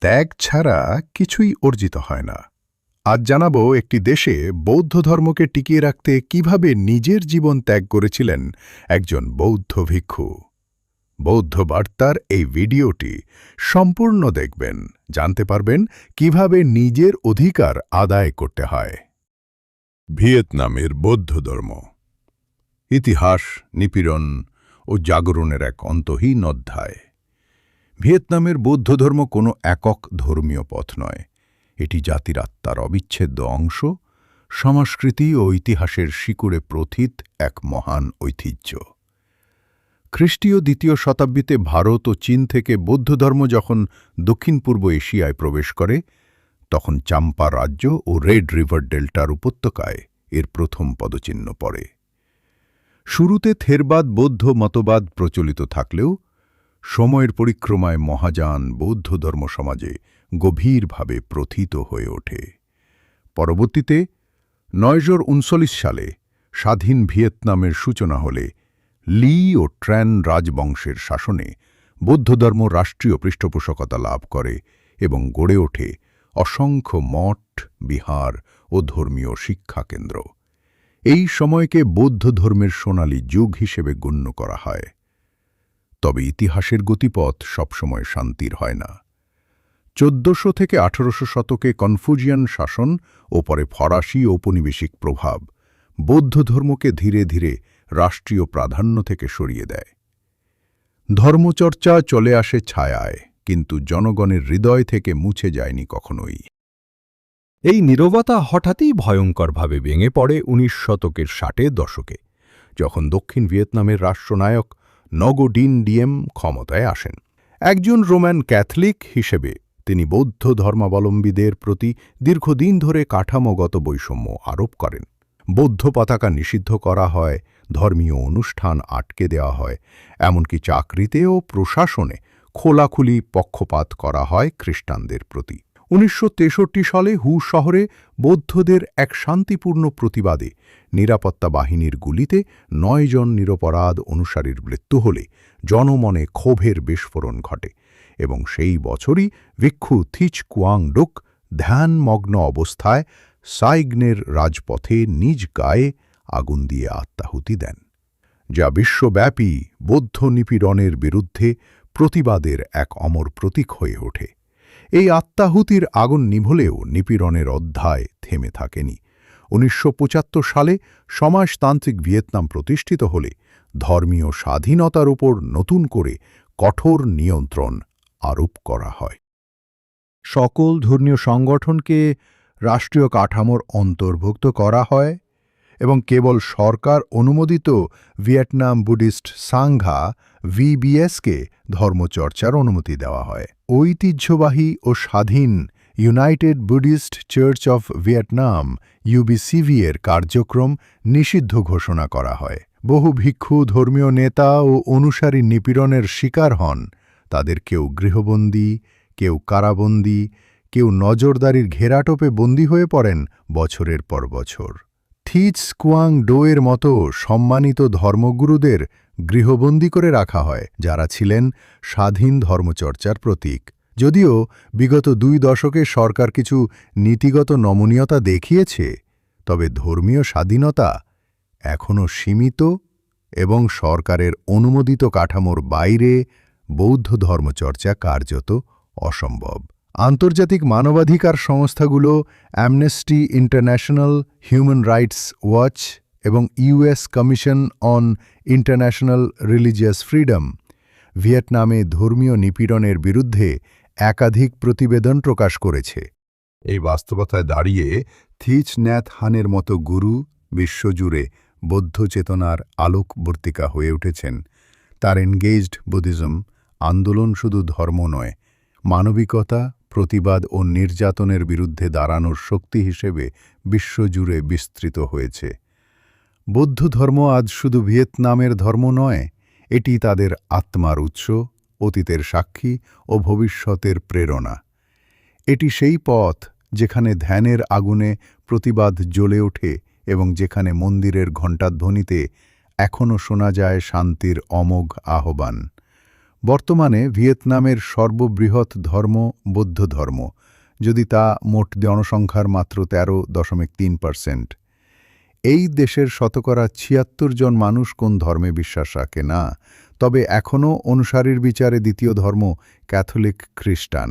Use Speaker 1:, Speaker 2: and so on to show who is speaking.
Speaker 1: ত্যাগ ছাড়া কিছুই অর্জিত হয় না। আজ জানাব একটি দেশে বৌদ্ধ ধর্মকে টিকিয়ে রাখতে কীভাবে নিজের জীবন ত্যাগ করেছিলেন একজন বৌদ্ধ ভিক্ষু। বৌদ্ধ বার্তার এই ভিডিওটি সম্পূর্ণ দেখবেন। জানতে পারবেন কীভাবে নিজের অধিকার আদায় করতে হয়। ভিয়েতনামের বৌদ্ধ ধর্ম। ইতিহাস, নিপীড়ন ও জাগরণের এক অন্তহীন অধ্যায়। ভিয়েতনামের বৌদ্ধ ধর্ম কোনো একক ধর্মীয় পথ নয়। এটি জাতির আত্মার অবিচ্ছেদ্য অংশ, সংস্কৃতি ও ইতিহাসের শিকুড়ে প্রথিত এক মহান ঐতিহ্য। খ্রিস্টীয় দ্বিতীয় শতাব্দীতে ভারত ও চীন থেকে বৌদ্ধ ধর্ম যখন দক্ষিণ পূর্ব এশিয়ায় প্রবেশ করে, তখন চাম্পা রাজ্য ও রেড রিভার ডেল্টার উপত্যকায় এর প্রথম পদচিহ্ন পড়ে। শুরুতে থেরবাদ, বৌদ্ধ মতবাদ প্রচলিত থাকলেও সময়ের পরিক্রমায় মহাযান বৌদ্ধ ধর্ম সমাজে গভীরভাবে প্রথিত হয়ে ওঠে। পরবর্তীতে নয়জোর উনচল্লিশ সালে স্বাধীন ভিয়েতনামের সূচনা হলে লি ও ট্র্যান রাজবংশের শাসনে বৌদ্ধধর্ম রাষ্ট্রীয় পৃষ্ঠপোষকতা লাভ করে এবং গড়ে ওঠে অসংখ্য মঠ, বিহার ও ধর্মীয় শিক্ষাকেন্দ্র। এই সময়কে বৌদ্ধ ধর্মের সোনালী যুগ হিসেবে গণ্য করা হয়। তবে ইতিহাসের গতিপথ সবসময় শান্তির হয় না। চোদ্দশো থেকে আঠারোশো শতকে কনফুজিয়ান শাসন ও পরে ফরাসি ঔপনিবেশিক প্রভাব বৌদ্ধ ধর্মকে ধীরে ধীরে রাষ্ট্রীয় প্রাধান্য থেকে সরিয়ে দেয়। ধর্মচর্চা চলে আসে ছায়ায়, কিন্তু জনগণের হৃদয় থেকে মুছে যায়নি কখনোই।
Speaker 2: এই নীরবতা হঠাৎই ভয়ঙ্করভাবে ভেঙে পড়ে উনিশ শতকের ষাটের দশকে, যখন দক্ষিণ ভিয়েতনামের রাষ্ট্রনায়ক নগোডিন ডিএম ক্ষমতায় আসেন। একজন রোম্যান ক্যাথলিক হিসেবে তিনি বৌদ্ধ ধর্মাবলম্বীদের প্রতি দীর্ঘদিন ধরে কাঠামোগত বৈষম্য আরোপ করেন। বৌদ্ধ পতাকা নিষিদ্ধ করা হয়, ধর্মীয় অনুষ্ঠান আটকে দেওয়া হয়, এমনকি চাকরিতে ও প্রশাসনে খোলাখুলি পক্ষপাত করা হয় খ্রিস্টানদের প্রতি। উনিশশো তেষট্টি সালে হু শহরে বৌদ্ধদের এক শান্তিপূর্ণ প্রতিবাদে নিরাপত্তা বাহিনীর গুলিতে নয়জন নিরপরাধ অনুসারীর মৃত্যু হলে জনমনে ক্ষোভের বিস্ফোরণ ঘটে এবং সেই বছরই ভিক্ষু থিচ কুয়াংডুক ধ্যানমগ্ন অবস্থায় সাইগ্নের রাজপথে নিজ গায়ে আগুন দিয়ে আত্মাহুতি দেন, যা বিশ্বব্যাপী বৌদ্ধ নিপীড়নের বিরুদ্ধে প্রতিবাদের এক অমর প্রতীক হয়ে ওঠে। এই আত্মাহুতির আগুন নিভলেও নিপীড়নের অধ্যায় থেমে থাকেনি। উনিশশো পঁচাত্তর সালে সমাজতান্ত্রিক ভিয়েতনাম প্রতিষ্ঠিত হলে ধর্মীয় স্বাধীনতার উপর নতুন করে কঠোর নিয়ন্ত্রণ আরোপ করা হয়। সকল ধর্মীয় সংগঠনকে রাষ্ট্রীয় কাঠামোর অন্তর্ভুক্ত করা হয়। এবং কেবল সরকার অনুমোদিত ভিয়েতনাম বুদ্ধিস্ট সাংঘা, ভিবিএসকে ধর্মচর্চার অনুমতি দেওয়া হয়। ঐতিহ্যবাহী ও স্বাধীন United Buddhist Church of Vietnam, UBCV এর কার্যক্রম নিষিদ্ধ ঘোষণা করা হয়। বহু ভিক্ষু, ধর্মীয় নেতা ও অনুসারী নিপীড়নের শিকার হন। তাদের কেউ গৃহবন্দী, কেউ কারাবন্দী, কেউ নজরদারির ঘেরাটোপে বন্দী হয়ে পড়েন বছরের পর বছর। থিচ কুয়াং ডোয়ের মতো সম্মানিত ধর্মগুরুদের গৃহবন্দী করে রাখা হয়, যারা ছিলেন স্বাধীন ধর্মচর্চার প্রতীক। যদিও বিগত দুই দশকে সরকার কিছু নীতিগত নমনীয়তা দেখিয়েছে, তবে ধর্মীয় স্বাধীনতা এখনও সীমিত এবং সরকারের অনুমোদিত কাঠামোর বাইরে বৌদ্ধ ধর্মচর্চা কার্যত অসম্ভব। আন্তর্জাতিক মানবাধিকার সংস্থাগুলো Amnesty International Human Rights Watch এবং US Commission on International Religious Freedom ভিয়েতনামে ধর্মীয় নিপীড়নের বিরুদ্ধে একাধিক প্রতিবেদন প্রকাশ করেছে। এই বাস্তবতায় দাঁড়িয়ে থিচ ন্যাথ হানের মতো গুরু বিশ্বজুড়ে বৌদ্ধ চেতনার আলোকবর্তিকা হয়ে উঠেছেন। তার এনগেজড বুদ্ধিজম আন্দোলন শুধু ধর্ম নয়, মানবিকতা প্রতিবাদ ও নির্যাতনের বিরুদ্ধে দাঁড়ানোর শক্তি হিসেবে বিশ্বজুড়ে বিস্তৃত হয়েছে। বৌদ্ধ ধর্ম আজ শুধু ভিয়েতনামের ধর্ম নয়, এটি তাদের আত্মার উৎস, অতীতের সাক্ষী ও ভবিষ্যতের প্রেরণা। এটি সেই পথ যেখানে ধ্যানের আগুনে প্রতিবাদ জ্বলে ওঠে এবং যেখানে মন্দিরের ঘণ্টাধ্বনিতে এখনও শোনা যায় শান্তির অমোঘ আহ্বান।
Speaker 1: বর্তমানে ভিয়েতনামের সর্ববৃহৎ ধর্ম বৌদ্ধ ধর্ম, যদি তা মোট জনসংখ্যার মাত্র তেরো দশমিক তিন পার্সেন্ট। এই দেশের শতকরা ছিয়াত্তর জন মানুষ কোন ধর্মে বিশ্বাস রাখে না, তবে এখনও অনুসারীর বিচারে দ্বিতীয় ধর্ম ক্যাথলিক খ্রিস্টান।